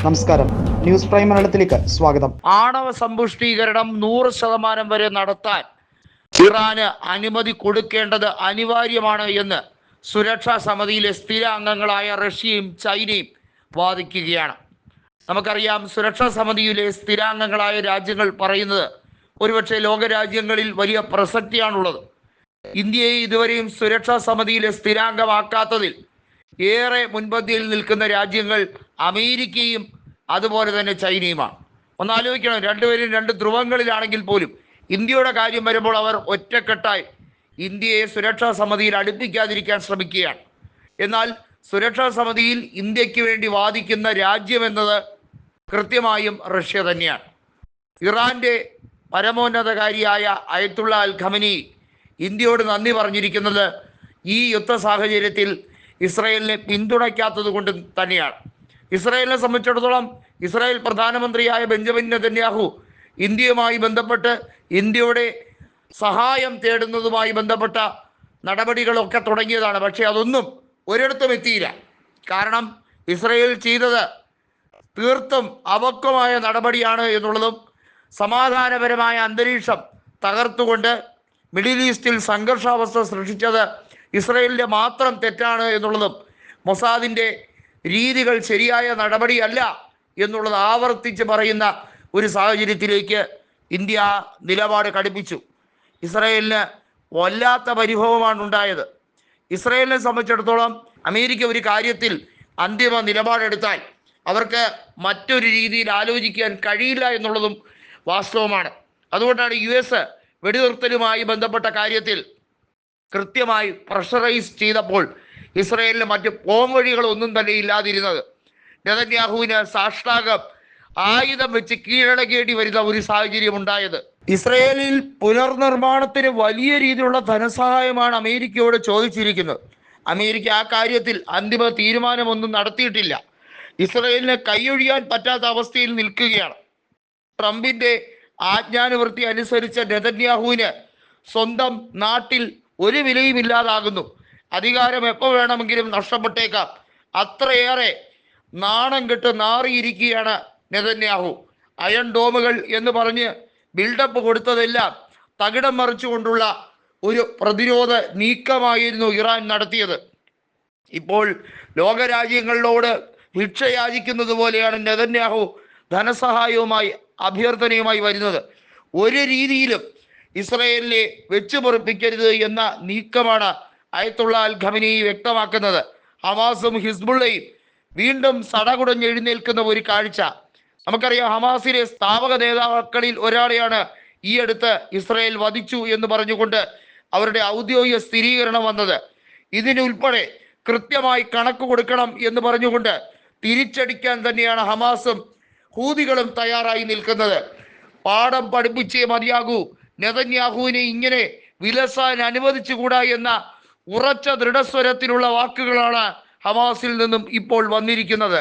നമസ്കാരം. News prime മലയാളത്തിലേക്ക് സ്വാഗതം. ആണവ സമ്പുഷ്ടീകരണം നൂറ് ശതമാനം വരെ നടത്താൻ ഇറാന് അനുമതി കൊടുക്കേണ്ടത് അനിവാര്യമാണ് എന്ന് സുരക്ഷാ സമിതിയിലെ സ്ഥിര അംഗങ്ങളായ റഷ്യയും ചൈനയും വാദിക്കുകയാണ്. നമുക്കറിയാം സുരക്ഷാ സമിതിയിലെ സ്ഥിരാംഗങ്ങളായ രാജ്യങ്ങൾ പറയുന്നത് ഒരുപക്ഷെ ലോകരാജ്യങ്ങളിൽ വലിയ പ്രസക്തിയാണുള്ളത്. ഇന്ത്യയെ ഇതുവരെയും സുരക്ഷാ സമിതിയിലെ സ്ഥിരാംഗമാക്കാത്തതിൽ ഏറെ മുൻപന്തിയിൽ നിൽക്കുന്ന രാജ്യങ്ങൾ അമേരിക്കയും അതുപോലെ തന്നെ ചൈനയുമാണ്. ഒന്ന് ആലോചിക്കണം രണ്ടുപേരും രണ്ട് ധ്രുവങ്ങളിലാണെങ്കിൽ പോലും ഇന്ത്യയുടെ കാര്യം വരുമ്പോൾ അവർ ഒറ്റക്കെട്ടായി ഇന്ത്യയെ സുരക്ഷാ സമിതിയിൽ അടുപ്പിക്കാതിരിക്കാൻ ശ്രമിക്കുകയാണ്. എന്നാൽ സുരക്ഷാ സമിതിയിൽ ഇന്ത്യയ്ക്ക് വേണ്ടി വാദിക്കുന്ന രാജ്യമെന്നത് കൃത്യമായും റഷ്യ തന്നെയാണ്. ഇറാന്റെ പരമോന്നതകാരിയായ അയത്തുള്ള അൽ ഖമനി ഇന്ത്യയോട് നന്ദി പറഞ്ഞിരിക്കുന്നത് ഈ യുദ്ധ സാഹചര്യത്തിൽ ഇസ്രായേലിനെ പിന്തുണയ്ക്കാത്തത് കൊണ്ട് തന്നെയാണ്. ഇസ്രായേലിനെ സംബന്ധിച്ചിടത്തോളം ഇസ്രായേൽ പ്രധാനമന്ത്രിയായ ബെഞ്ചമിൻ നെതന്യാഹു ഇന്ത്യയുമായി ബന്ധപ്പെട്ട് ഇന്ത്യയുടെ സഹായം തേടുന്നതുമായി ബന്ധപ്പെട്ട നടപടികളൊക്കെ തുടങ്ങിയതാണ്. പക്ഷേ അതൊന്നും ഒരിടത്തും എത്തിയില്ല. കാരണം ഇസ്രായേൽ ചെയ്തത് തീർത്തും അവക്വമായ നടപടിയാണ് എന്നുള്ളതും സമാധാനപരമായ അന്തരീക്ഷം തകർത്തുകൊണ്ട് മിഡിൽ ഈസ്റ്റിൽ സംഘർഷാവസ്ഥ സൃഷ്ടിച്ചത് ഇസ്രയേലിന്റെ മാത്രം തെറ്റാണ് എന്നുള്ളതും മൊസാദിന്റെ രീതികൾ ശരിയായ നടപടിയല്ല എന്നുള്ളത് ആവർത്തിച്ച് പറയുന്ന ഒരു സാഹചര്യത്തിലേക്ക് ഇന്ത്യ നിലപാട് കടുപ്പിച്ചു. ഇസ്രയേലിന് വല്ലാത്ത പരിഭവമാണ് ഉണ്ടായത്. ഇസ്രയേലിനെ സംബന്ധിച്ചിടത്തോളം അമേരിക്ക ഒരു കാര്യത്തിൽ അന്തിമ നിലപാടെടുത്താൽ അവർക്ക് മറ്റൊരു രീതിയിൽ ആലോചിക്കാൻ കഴിയില്ല എന്നുള്ളതും വാസ്തവമാണ്. അതുകൊണ്ടാണ് യു എസ് വെടിനിർത്തലുമായി ബന്ധപ്പെട്ട കാര്യത്തിൽ കൃത്യമായി പ്രഷറൈസ് ചെയ്തപ്പോൾ ഇസ്രയേലിന് മറ്റ് പോംവഴികളൊന്നും തന്നെ ഇല്ലാതിരുന്നത്. നെതന്യാഹുവിന് സാഷ്ടാകം ആയുധം വെച്ച് കീഴടക്കേണ്ടി വരുന്ന ഒരു സാഹചര്യം ഉണ്ടായത്. ഇസ്രയേലിൽ പുനർനിർമ്മാണത്തിന് വലിയ രീതിയിലുള്ള ധനസഹായമാണ് അമേരിക്കയോട് ചോദിച്ചിരിക്കുന്നത്. അമേരിക്ക ആ കാര്യത്തിൽ അന്തിമ തീരുമാനമൊന്നും നടത്തിയിട്ടില്ല. ഇസ്രയേലിന് കൈയൊഴിയാൻ പറ്റാത്ത അവസ്ഥയിൽ നിൽക്കുകയാണ്. ട്രംപിന്റെ ആജ്ഞാനുവൃത്തി അനുസരിച്ച നെതന്യാഹുവിന് സ്വന്തം നാട്ടിൽ ഒരു വിലയും ഇല്ലാതാകുന്നു. അധികാരം എപ്പോൾ വേണമെങ്കിലും നഷ്ടപ്പെട്ടേക്കാം. അത്രയേറെ നാണം കെട്ട് നാറിയിരിക്കുകയാണ് നെതന്യാഹു. അയൺ ഡോമുകൾ എന്ന് പറഞ്ഞ് ബിൽഡപ്പ് കൊടുത്തതെല്ലാം തകിടം മറിച്ചുകൊണ്ടുള്ള ഒരു പ്രതിരോധ നീക്കമായിരുന്നു ഇറാൻ നടത്തിയത്. ഇപ്പോൾ ലോകരാജ്യങ്ങളിലോട് ഭിക്ഷയാചിക്കുന്നത് പോലെയാണ് നെതന്യാഹു ധനസഹായവുമായി അഭ്യർത്ഥനയുമായി വരുന്നത്. ഒരു രീതിയിലും ഇസ്രയേലിനെ വെച്ചു പൊറിപ്പിക്കരുത് എന്ന നീക്കമാണ് അയത്തുള്ള അൽ ഖമിനി വ്യക്തമാക്കുന്നത്. ഹമാസും ഹിസ്ബുള്ളയും വീണ്ടും സടകുടഞ്ഞ് എഴുന്നേൽക്കുന്ന ഒരു കാഴ്ച. നമുക്കറിയാം ഹമാസിലെ സ്ഥാപക നേതാക്കളിൽ ഒരാളെയാണ് ഈ അടുത്ത് ഇസ്രയേൽ വധിച്ചു എന്ന് പറഞ്ഞുകൊണ്ട് അവരുടെ ഔദ്യോഗിക സ്ഥിരീകരണം വന്നത്. ഇതിനുൾപ്പെടെ കൃത്യമായി കണക്ക് കൊടുക്കണം എന്ന് പറഞ്ഞുകൊണ്ട് തിരിച്ചടിക്കാൻ തന്നെയാണ് ഹമാസും ഹൂതികളും തയ്യാറായി നിൽക്കുന്നത്. പാഠം പഠിപ്പിച്ചേ മതിയാകൂ. നെതന്യാഹുവിനെ ഇങ്ങനെ വിലസാൻ അനുവദിച്ചുകൂടാ എന്ന ഉറച്ച ദൃഢസ്വരത്തിലുള്ള വാക്കുകളാണ് ഹമാസിൽ നിന്നും ഇപ്പോൾ വന്നിരിക്കുന്നത്.